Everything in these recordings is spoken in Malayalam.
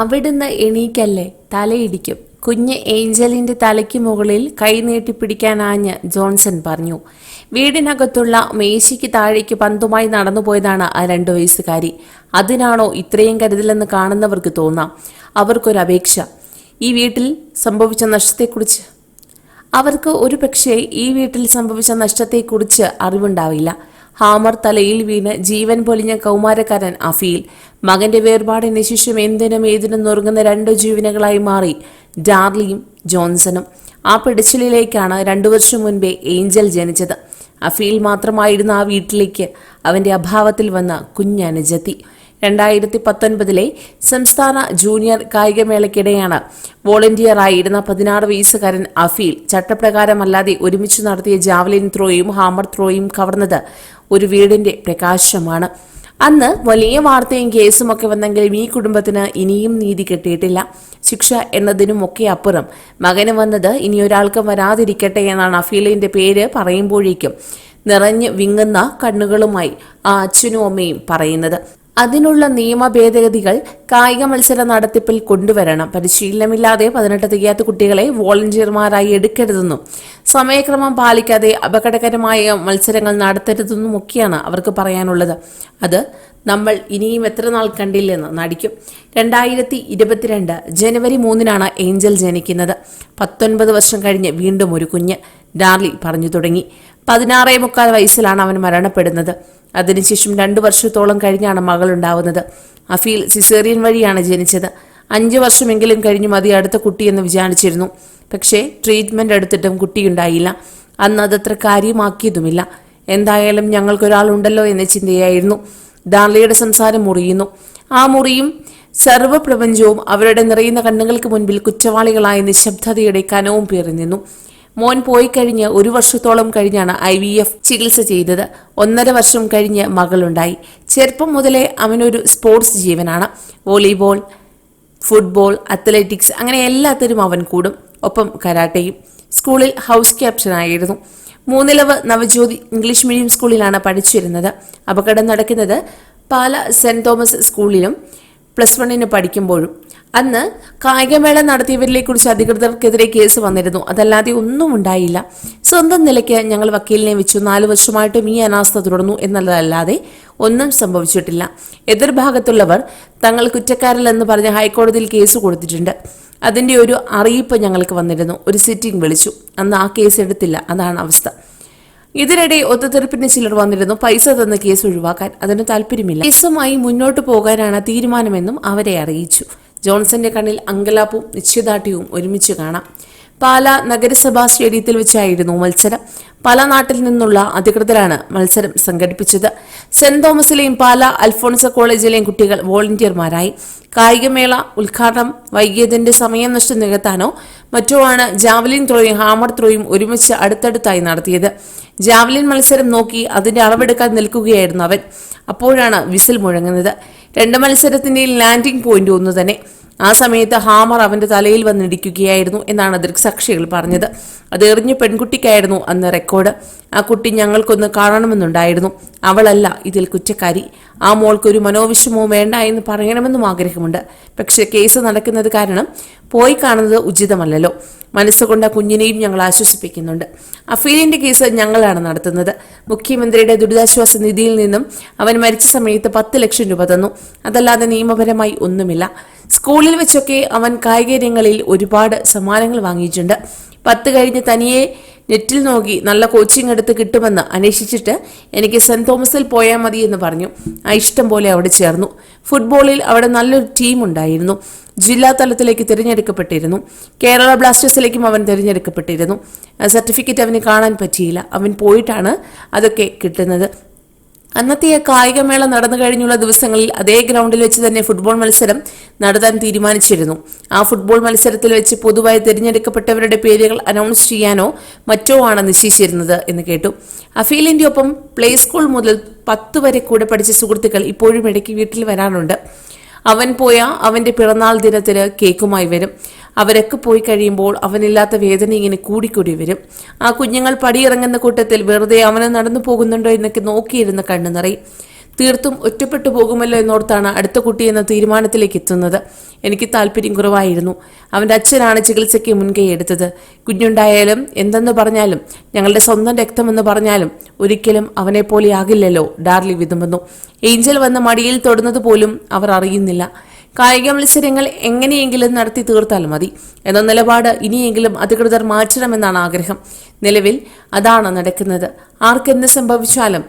അവിടുന്ന് എണീക്കല്ലേ? തലയിടിക്കും. കുഞ്ഞ് ഏഞ്ചലിന്റെ തലയ്ക്ക് മുകളിൽ കൈ നീട്ടിപ്പിടിക്കാനാഞ്ഞ് ജോൺസൺ പറഞ്ഞു. വീടിനകത്തുള്ള മേശയ്ക്ക് താഴേക്ക് പന്തുമായി നടന്നുപോയതാണ് ആ രണ്ടു വയസ്സുകാരി. അതിനാണോ ഇത്രയും കരുതലെന്ന് കാണുന്നവർക്ക് തോന്നാം. അവർക്കൊരപേക്ഷ. ഈ വീട്ടിൽ സംഭവിച്ച നഷ്ടത്തെക്കുറിച്ച്? അവർക്ക് ഒരു പക്ഷേ ഈ വീട്ടിൽ സംഭവിച്ച നഷ്ടത്തെക്കുറിച്ച് അറിവുണ്ടാവില്ല. ഹാമർ തലയിൽ വീണ് ജീവൻ പൊലിഞ്ഞ കൗമാരക്കാരൻ അഫീൽ. മകന്റെ വേർപാടിന് ശേഷം എന്തിനും ഏതിനും നുറുങ്ങുന്ന രണ്ട് ജീവനുകളായി മാറി ഡാർലിയും ജോൺസണും. ആ പിടിച്ചിലിലേക്കാണ് രണ്ടു വർഷം മുൻപേ ഏഞ്ചൽ ജനിച്ചത്. അഫീൽ മാത്രമായിരുന്ന ആ വീട്ടിലേക്ക് അവന്റെ അഭാവത്തിൽ വന്ന കുഞ്ഞനുജത്തി രണ്ടായിരത്തി പത്തൊൻപതിലെ സംസ്ഥാന ജൂനിയർ കായികമേളയ്ക്കിടെയാണ് വോളണ്ടിയറായിരുന്ന പതിനാറ് വയസ്സുകാരൻ അഫീൽ. ചട്ടപ്രകാരമല്ലാതെ ഒരുമിച്ച് നടത്തിയ ജാവലിൻ ത്രോയും ഹാമർ ത്രോയും കവർന്നത് ഒരു വീടിന്റെ പ്രകാശമാണ്. അന്ന് വലിയ വാർത്തയും കേസുമൊക്കെ വന്നെങ്കിലും ഈ കുടുംബത്തിന് ഇനിയും നീതി കിട്ടിയിട്ടില്ല. ശിക്ഷ എന്നതിനുമൊക്കെ അപ്പുറം മകന് വന്നത് ഇനി ഒരാൾക്കും വരാതിരിക്കട്ടെ എന്നാണ് അഫീലിന്റെ പേര് പറയുമ്പോഴേക്കും നിറഞ്ഞു വിങ്ങുന്ന കണ്ണുകളുമായി ആ അച്ഛനും അമ്മയും പറയുന്നത്. അതിനുള്ള നിയമ ഭേദഗതികൾ കായിക മത്സര നടത്തിപ്പിൽ കൊണ്ടുവരണം. പരിശീലനമില്ലാതെ പതിനെട്ട് തികയാത്ത കുട്ടികളെ വോളണ്ടിയർമാരായി എടുക്കരുതെന്നും സമയക്രമം പാലിക്കാതെ അപകടകരമായ മത്സരങ്ങൾ നടത്തരുതെന്നും ഒക്കെയാണ് അവർക്ക് പറയാനുള്ളത്. അത് നമ്മൾ ഇനിയും എത്ര നാൾ കണ്ടില്ലെന്ന് നടിക്കും. രണ്ടായിരത്തി ഇരുപത്തിരണ്ട് ജനുവരി മൂന്നിനാണ് ഏഞ്ചൽ ജനിക്കുന്നത്. പത്തൊൻപത് വർഷം കഴിഞ്ഞ് വീണ്ടും ഒരു കുഞ്ഞ്. ഡാർലി പറഞ്ഞു തുടങ്ങി. പതിനാറേ മുക്കാൽ വയസ്സിലാണ് അവൻ മരണപ്പെടുന്നത്. അതിനുശേഷം രണ്ടു വർഷത്തോളം കഴിഞ്ഞാണ് മകൾ ഉണ്ടാവുന്നത് അഫീൽ സിസേറിയൻ വഴിയാണ് ജനിച്ചത്. അഞ്ചു വർഷമെങ്കിലും കഴിഞ്ഞു മതി അടുത്ത കുട്ടിയെന്ന് വിചാരിച്ചിരുന്നു. പക്ഷേ ട്രീറ്റ്മെന്റ് എടുത്തിട്ടും കുട്ടിയുണ്ടായില്ല. അന്ന് അതത്ര കാര്യമാക്കിയതുമില്ല. എന്തായാലും ഞങ്ങൾക്കൊരാളുണ്ടല്ലോ എന്ന ചിന്തയായിരുന്നു. ഡാർലിയുടെ സംസാരം മുറിയുന്നു. ആ മുറിയും സർവപ്രപഞ്ചവും അവരുടെ നിറയുന്ന കണ്ണുകൾക്ക് മുൻപിൽ കുറ്റവാളികളായ നിശബ്ദതയുടെ കനവും പേറി നിന്നു മോൻ പോയി കഴിഞ്ഞ് ഒരു വർഷത്തോളം കഴിഞ്ഞാണ് ഐ വി എഫ് ചികിത്സ ചെയ്തത്. ഒന്നര വർഷം കഴിഞ്ഞ് മകളുണ്ടായി. ചെറുപ്പം മുതലേ അവനൊരു സ്പോർട്സ് ജീവനാണ്. വോളിബോൾ ഫുട്ബോൾ അത്ലറ്റിക്സ് അങ്ങനെ എല്ലാത്തിനും അവൻ കൂടും. ഒപ്പം കരാട്ടയും. സ്കൂളിൽ ഹൗസ് ക്യാപ്റ്റനായിരുന്നു മൂന്നിലവ് നവജ്യോതി ഇംഗ്ലീഷ് മീഡിയം സ്കൂളിലാണ് പഠിച്ചിരുന്നത്. അപകടം നടക്കുന്നത് പാല സെന്റ് തോമസ് സ്കൂളിലും. പ്ലസ് വണ്ണിന് പഠിക്കുമ്പോഴും. അന്ന് കായികമേള നടത്തിയവരിലെ കുറിച്ച് അധികൃതർക്കെതിരെ കേസ് വന്നിരുന്നു. അതല്ലാതെ ഒന്നും ഉണ്ടായില്ല. സ്വന്തം നിലയ്ക്ക് ഞങ്ങൾ വക്കീലിനെ വെച്ചു. നാലു വർഷമായിട്ടും ഈ അനാസ്ഥ തുടർന്നു എന്നതല്ലാതെ ഒന്നും സംഭവിച്ചിട്ടില്ല. എതിർഭാഗത്തുള്ളവർ തങ്ങൾ കുറ്റക്കാരല്ലെന്ന് പറഞ്ഞ് ഹൈക്കോടതിയിൽ കേസ് കൊടുത്തിട്ടുണ്ട്. അതിന്റെ ഒരു അറിയിപ്പ് ഞങ്ങൾക്ക് വന്നിരുന്നു. ഒരു സിറ്റിംഗ് വിളിച്ചു. അന്ന് ആ കേസ് എടുത്തില്ല. അതാണ് അവസ്ഥ. ഇതിനിടെ ഒത്തുതീർപ്പിന് ചിലർ വന്നിരുന്നു പൈസ തന്ന കേസ് ഒഴിവാക്കാൻ. അതിന് താല്പര്യമില്ല. കേസുമായി മുന്നോട്ട് പോകാനാണ് തീരുമാനമെന്നും അവരെ അറിയിച്ചു. ജോൺസന്റെ കണ്ണിൽ അങ്കലാപ്പും നിശ്ചയദാർഢ്യവും ഒരുമിച്ച് കാണാം. പാല നഗരസഭാ സ്റ്റേഡിയത്തിൽ വെച്ചായിരുന്നു മത്സരം. പല നാട്ടിൽ നിന്നുള്ള അധികൃതരാണ് മത്സരം സംഘടിപ്പിച്ചത്. സെന്റ് തോമസിലെയും പാല അൽഫോൺസ കോളേജിലെയും കുട്ടികൾ വോളണ്ടിയർമാരായി. കായികമേള ഉദ്ഘാടനം വൈകിയതിന്റെ സമയം നഷ്ടം നികത്താനോ മറ്റോ ആണ് ജാവലിൻ ത്രോയും ഹാമർ ത്രോയും ഒരുമിച്ച് അടുത്തടുത്തായി നടത്തിയത്. ജാവലിൻ മത്സരം നോക്കി അതിന്റെ അളവെടുക്കാൻ നിൽക്കുകയായിരുന്നു അവൻ. അപ്പോഴാണ് വിസിൽ മുഴങ്ങുന്നത്. രണ്ട് മത്സരത്തിന്റെയും ലാൻഡിംഗ് പോയിന്റ് ഒന്നു തന്നെ ആ സമയത്ത് ഹാമർ അവന്റെ തലയിൽ വന്നിടിക്കുകയായിരുന്നു എന്നാണ് ദൃക്സാക്ഷികൾ പറഞ്ഞത്. അത് പെൺകുട്ടിക്കായിരുന്നു അന്ന് റെക്കോർഡ്. ആ കുട്ടി ഞങ്ങൾക്കൊന്ന് കാണണമെന്നുണ്ടായിരുന്നു. അവളല്ല ഇതിൽ കുറ്റക്കാരി. ആ മോൾക്കൊരു മനോവിഷമവും വേണ്ട എന്ന് പറയണമെന്നും ആഗ്രഹമുണ്ട്. പക്ഷെ കേസ് നടക്കുന്നത് കാരണം പോയി കാണുന്നത് ഉചിതമല്ലല്ലോ. മനസ്സുകൊണ്ട് കുഞ്ഞിനെയും ഞങ്ങൾ ആശ്വസിപ്പിക്കുന്നുണ്ട്. അഫീലിന്റെ കേസ് ഞങ്ങളാണ് നടത്തുന്നത്. മുഖ്യമന്ത്രിയുടെ ദുരിതാശ്വാസ നിധിയിൽ നിന്നും അവൻ മരിച്ച സമയത്ത് പത്ത് ലക്ഷം രൂപ തന്നു. അതല്ലാതെ നിയമപരമായി ഒന്നുമില്ല. സ്കൂളിൽ വെച്ചൊക്കെ അവൻ കായിക രംഗങ്ങളിൽ ഒരുപാട് സമ്മാനങ്ങൾ വാങ്ങിയിട്ടുണ്ട്. പത്ത് കഴിഞ്ഞ് തനിയെ നെറ്റിൽ നോക്കി നല്ല കോച്ചിങ് എടുത്ത് കിട്ടുമെന്ന് അന്വേഷിച്ചിട്ട് എനിക്ക് സെന്റ് തോമസിൽ പോയാൽ മതി എന്ന് പറഞ്ഞു. ആ ഇഷ്ടം പോലെ അവിടെ ചേർന്നു. ഫുട്ബോളിൽ അവിടെ നല്ലൊരു ടീം ഉണ്ടായിരുന്നു. ജില്ലാ തലത്തിലേക്ക് തിരഞ്ഞെടുക്കപ്പെട്ടിരുന്നു. കേരള ബ്ലാസ്റ്റേഴ്സിലേക്കും അവൻ തിരഞ്ഞെടുക്കപ്പെട്ടിരുന്നു. സർട്ടിഫിക്കറ്റ് അവന് കാണാൻ പറ്റിയില്ല. അവൻ പോയിട്ടാണ് അതൊക്കെ കിട്ടുന്നത്. അന്നത്തെ കായികമേള നടന്നു കഴിഞ്ഞുള്ള ദിവസങ്ങളിൽ അതേ ഗ്രൗണ്ടിൽ വെച്ച് തന്നെ ഫുട്ബോൾ മത്സരം നടത്താൻ തീരുമാനിച്ചിരുന്നു. ആ ഫുട്ബോൾ മത്സരത്തിൽ വെച്ച് പൊതുവായി തിരഞ്ഞെടുക്കപ്പെട്ടവരുടെ പേരുകൾ അനൗൺസ് ചെയ്യാനോ മറ്റോ ആണ് നിശ്ചയിച്ചിരുന്നത് എന്ന് കേട്ടു. അഫീലിന്റെ ഒപ്പം പ്ലേ സ്കൂൾ മുതൽ പത്ത് വരെ കൂടെ പഠിച്ച സുഹൃത്തുക്കൾ ഇപ്പോഴും ഇടയ്ക്ക് വീട്ടിൽ വരാറുണ്ട്. അവൻ പോയ അവന്റെ പിറന്നാൾ ദിനത്തിന് കേക്കുമായി വരും. അവരൊക്കെ പോയി കഴിയുമ്പോൾ അവനില്ലാത്ത വേദന ഇങ്ങനെ കൂടിക്കൂടി വരും. ആ കുഞ്ഞുങ്ങൾ പടിയിറങ്ങുന്ന കൂട്ടത്തിൽ വെറുതെ അവനെ നടന്നു പോകുന്നുണ്ടോ എന്നൊക്കെ നോക്കിയിരുന്ന് കണ്ണു നിറയും. തീർത്തും ഒറ്റപ്പെട്ടു പോകുമല്ലോ എന്നോർത്താണ് അടുത്ത കുട്ടി എന്ന തീരുമാനത്തിലേക്ക് എത്തുന്നത്. എനിക്ക് താല്പര്യം കുറവായിരുന്നു. അവന്റെ അച്ഛനാണ് ചികിത്സയ്ക്ക് മുൻകൈ എടുത്തത്. കുഞ്ഞുണ്ടായാലും എന്തെന്ന് പറഞ്ഞാലും ഞങ്ങളുടെ സ്വന്തം രക്തമെന്ന് പറഞ്ഞാലും ഒരിക്കലും അവനെ പോലെ ആകില്ലല്ലോ ഡാർലി വിതുമ്പുന്നു. ഏഞ്ചൽ വന്ന മടിയിൽ തൊടുന്നത് പോലും അവർ അറിയുന്നില്ല. കായിക മത്സരങ്ങൾ എങ്ങനെയെങ്കിലും നടത്തി തീർത്താൽ മതി. എന്ന നിലപാട് ഇനിയെങ്കിലും അധികൃതർ മാറ്റണമെന്നാണ് ആഗ്രഹം. നിലവിൽ അതാണ് നടക്കുന്നത്. ആർക്കെന്ത് സംഭവിച്ചാലും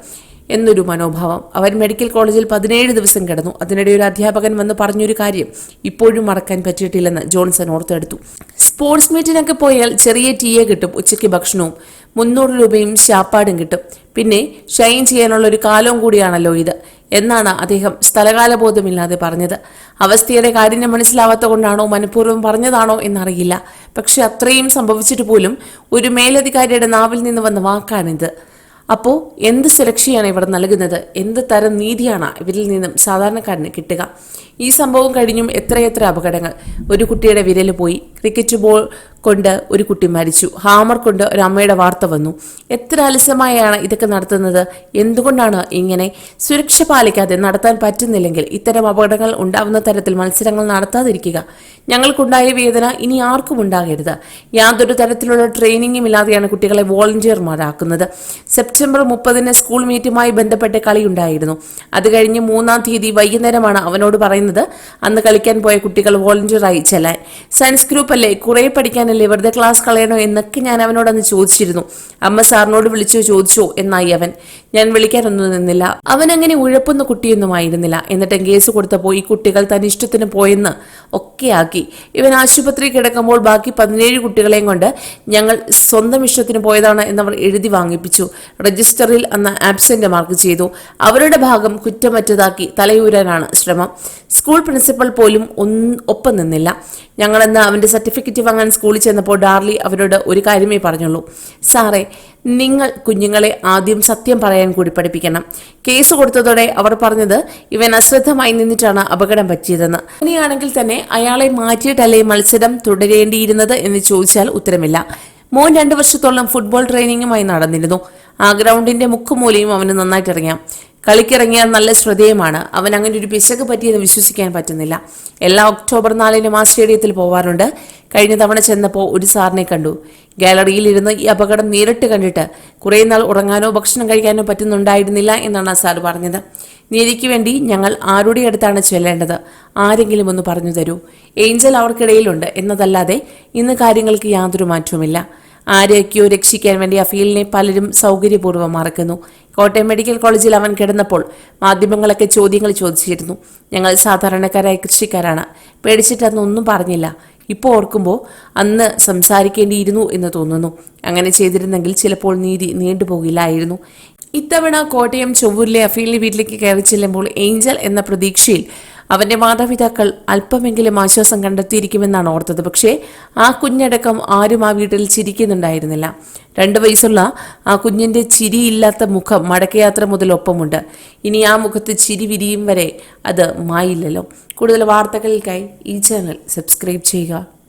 എന്നൊരു മനോഭാവം. അവൻ മെഡിക്കൽ കോളേജിൽ പതിനേഴ് ദിവസം കിടന്നു. അതിനിടെ ഒരു അധ്യാപകൻ വന്ന് പറഞ്ഞൊരു കാര്യം ഇപ്പോഴും മറക്കാൻ പറ്റിയിട്ടില്ലെന്ന് ജോൺസൺ ഓർത്തെടുത്തു. സ്പോർട്സ് മീറ്റിനൊക്കെ പോയാൽ ചെറിയ ടീയെ കിട്ടും ഉച്ചയ്ക്ക് ഭക്ഷണവും. മുന്നൂറ് രൂപയും ശാപ്പാടും കിട്ടും. പിന്നെ ഷൈൻ ചെയ്യാനുള്ള ഒരു കാലവും കൂടിയാണല്ലോ ഇത് എന്നാണ് അദ്ദേഹം സ്ഥലകാലബോധമില്ലാതെ പറഞ്ഞത്. അവസ്ഥയുടെ കാഠിന്യം മനസ്സിലാവാത്ത കൊണ്ടാണോ മനഃപൂർവം പറഞ്ഞതാണോ എന്നറിയില്ല. പക്ഷെ അത്രയും സംഭവിച്ചിട്ട് പോലും ഒരു മേലധികാരിയുടെ നാവിൽ നിന്ന് വന്ന വാക്കാണിത്. അപ്പോൾ എന്ത് സുരക്ഷയാണ് ഇവിടെ നൽകുന്നത്? എന്ത് തരം നീതിയാണ് ഇവരിൽ നിന്നും സാധാരണക്കാരന് കിട്ടുക? ഈ സംഭവം കഴിഞ്ഞും എത്രയെത്ര അപകടങ്ങൾ? ഒരു കുട്ടിയുടെ വിരൽ പോയി ക്രിക്കറ്റ് ബോൾ കൊണ്ട് ഒരു കുട്ടി മരിച്ചു. ഹാമർ കൊണ്ട് ഒരു അമ്മയുടെ വാർത്ത വന്നു. എത്ര അലസമായാണ് ഇതൊക്കെ നടത്തുന്നത്? എന്തുകൊണ്ടാണ് ഇങ്ങനെ സുരക്ഷ പാലിക്കാതെ നടത്താൻ പറ്റുന്നില്ലെങ്കിൽ ഇത്തരം അപകടങ്ങൾ ഉണ്ടാവുന്ന തരത്തിൽ മത്സരങ്ങൾ നടത്താതിരിക്കുക? ഞങ്ങൾക്കുണ്ടായ വേദന ഇനി ആർക്കും ഉണ്ടാകരുത്. യാതൊരു തരത്തിലുള്ള ട്രെയിനിങ്ങും ഇല്ലാതെയാണ് കുട്ടികളെ വോളണ്ടിയർമാരാക്കുന്നത് സെപ്റ്റംബർ മുപ്പതിന് സ്കൂൾ മീറ്റുമായി ബന്ധപ്പെട്ട് കളിയുണ്ടായിരുന്നു അത് കഴിഞ്ഞ് മൂന്നാം തീയതി വൈകുന്നേരമാണ് അവനോട് പറയുന്നത്. അന്ന് കളിക്കാൻ പോയ കുട്ടികൾ വോളണ്ടിയറായി ചെല്ലാൻ. സയൻസ് ഗ്രൂപ്പ് അല്ലേ കുറെ പഠിക്കാനല്ലേ വെറുതെ ക്ലാസ് കളയണോ എന്നൊക്കെ ഞാൻ അവനോട് അന്ന് ചോദിച്ചിരുന്നു. അമ്മ സാറിനോട് വിളിച്ചോ ചോദിച്ചോ എന്നായി അവൻ. ഞാൻ വിളിക്കാനൊന്നും നിന്നില്ല. അവൻ അങ്ങനെ ഉഴപ്പുന്ന കുട്ടിയൊന്നും ആയിരുന്നില്ല. എന്നിട്ട് കേസ് കൊടുത്തപ്പോൾ ഈ കുട്ടികൾ തനിഷ്ടത്തിന് പോയെന്ന് ഒക്കെയാക്കി ഇവൻ ആശുപത്രി കിടക്കുമ്പോൾ ബാക്കി പതിനേഴ് കുട്ടികളെയും കൊണ്ട് ഞങ്ങൾ സ്വന്തം ഇഷ്ടത്തിന് പോയതാണ് എന്നവർ എഴുതി വാങ്ങിപ്പിച്ചു. രജിസ്റ്ററിൽ അന്ന് ആബ്സെന്റ് മാർക്ക് ചെയ്തു. അവരുടെ ഭാഗം കുറ്റമറ്റതാക്കി തലയൂരാനാണ് ശ്രമം. സ്കൂൾ പ്രിൻസിപ്പൽ പോലും ഒന്ന് ഒപ്പം നിന്നില്ല. ഞങ്ങളെന്ന് അവന്റെ സർട്ടിഫിക്കറ്റ് വാങ്ങാൻ സ്കൂളിൽ ചെന്നപ്പോൾ ഡാർലി അവരോട് ഒരു കാര്യമേ പറഞ്ഞുള്ളൂ. സാറേ നിങ്ങൾ കുഞ്ഞുങ്ങളെ ആദ്യം സത്യം പറയാൻ കൂടി പഠിപ്പിക്കണം. കേസ് കൊടുത്തതോടെ അവർ പറഞ്ഞത് ഇവൻ അശ്രദ്ധമായി നിന്നിട്ടാണ് അപകടം പറ്റിയതെന്ന്. അങ്ങനെയാണെങ്കിൽ തന്നെ അയാളെ മാറ്റിയിട്ടല്ലേ മത്സരം തുടരേണ്ടിയിരുന്നത് എന്ന് ചോദിച്ചാൽ ഉത്തരമില്ല. മോൻ രണ്ടു വർഷത്തോളം ഫുട്ബോൾ ട്രെയിനിങ്ങുമായി നടന്നിരുന്നു. ആ ഗ്രൗണ്ടിന്റെ മുക്കുമൂലയും അവന് നന്നായിട്ട് അറിയാം കളിക്കിറങ്ങിയാൽ നല്ല ശ്രദ്ധേയമാണ്. അവൻ അങ്ങനെ ഒരു പിശക് പറ്റിയെന്ന് വിശ്വസിക്കാൻ പറ്റുന്നില്ല. എല്ലാ ഒക്ടോബർ നാലിനും ആ സ്റ്റേഡിയത്തിൽ പോവാറുണ്ട്. കഴിഞ്ഞ തവണ ചെന്നപ്പോൾ ഒരു സാറിനെ കണ്ടു. ഗാലറിയിൽ ഇരുന്ന് ഈ അപകടം നേരിട്ട് കണ്ടിട്ട് കുറേ നാൾ ഉറങ്ങാനോ ഭക്ഷണം കഴിക്കാനോ പറ്റുന്നുണ്ടായിരുന്നില്ല എന്നാണ് ആ സാർ പറഞ്ഞത്. നീതിക്ക് വേണ്ടി ഞങ്ങൾ ആരുടെ അടുത്താണ് ചെല്ലേണ്ടത്? ആരെങ്കിലും ഒന്ന് പറഞ്ഞു തരൂ. ഏഞ്ചൽ അവർക്കിടയിലുണ്ട്. എന്നതല്ലാതെ ഇന്ന് കാര്യങ്ങൾക്ക് യാതൊരു മാറ്റവുമില്ല. ആരെയൊക്കെയോ രക്ഷിക്കാൻ വേണ്ടി അഫീലിനെ പലരും സൗകര്യപൂർവം മറക്കുന്നു. കോട്ടയം മെഡിക്കൽ കോളേജിൽ അവൻ കിടന്നപ്പോൾ മാധ്യമങ്ങളൊക്കെ ചോദ്യങ്ങൾ ചോദിച്ചിരുന്നു. ഞങ്ങൾ സാധാരണക്കാരായ കൃഷിക്കാരാണ്. പേടിച്ചിട്ട് അന്ന് ഒന്നും പറഞ്ഞില്ല. ഇപ്പോൾ ഓർക്കുമ്പോൾ അന്ന് സംസാരിക്കേണ്ടിയിരുന്നു എന്ന് തോന്നുന്നു. അങ്ങനെ ചെയ്തിരുന്നെങ്കിൽ ചിലപ്പോൾ നീതി നീണ്ടുപോകില്ലായിരുന്നു. ഇത്തവണ കോട്ടയം ചൊവ്വൂരിലെ അഫീലിന്റെ വീട്ടിലേക്ക് കയറി ചെല്ലുമ്പോൾ ഏഞ്ചൽ എന്ന പ്രതീക്ഷയിൽ അവന്റെ മാതാപിതാക്കൾ അല്പമെങ്കിലും ആശ്വാസം കണ്ടെത്തിയിരിക്കുമെന്നാണ് ഓർത്തത്. പക്ഷേ ആ കുഞ്ഞടക്കം ആരും ആ വീട്ടിൽ ചിരിക്കുന്നുണ്ടായിരുന്നില്ല. രണ്ട് വയസ്സുള്ള ആ കുഞ്ഞിന്റെ ചിരിയില്ലാത്ത മുഖം മടക്കയാത്ര മുതൽ ഒപ്പമുണ്ട്. ഇനി ആ മുഖത്ത് ചിരി വിരിയും വരെ അത് മായില്ലല്ലോ. കൂടുതൽ വാർത്തകൾക്കായി ഈ ചാനൽ സബ്സ്ക്രൈബ് ചെയ്യുക.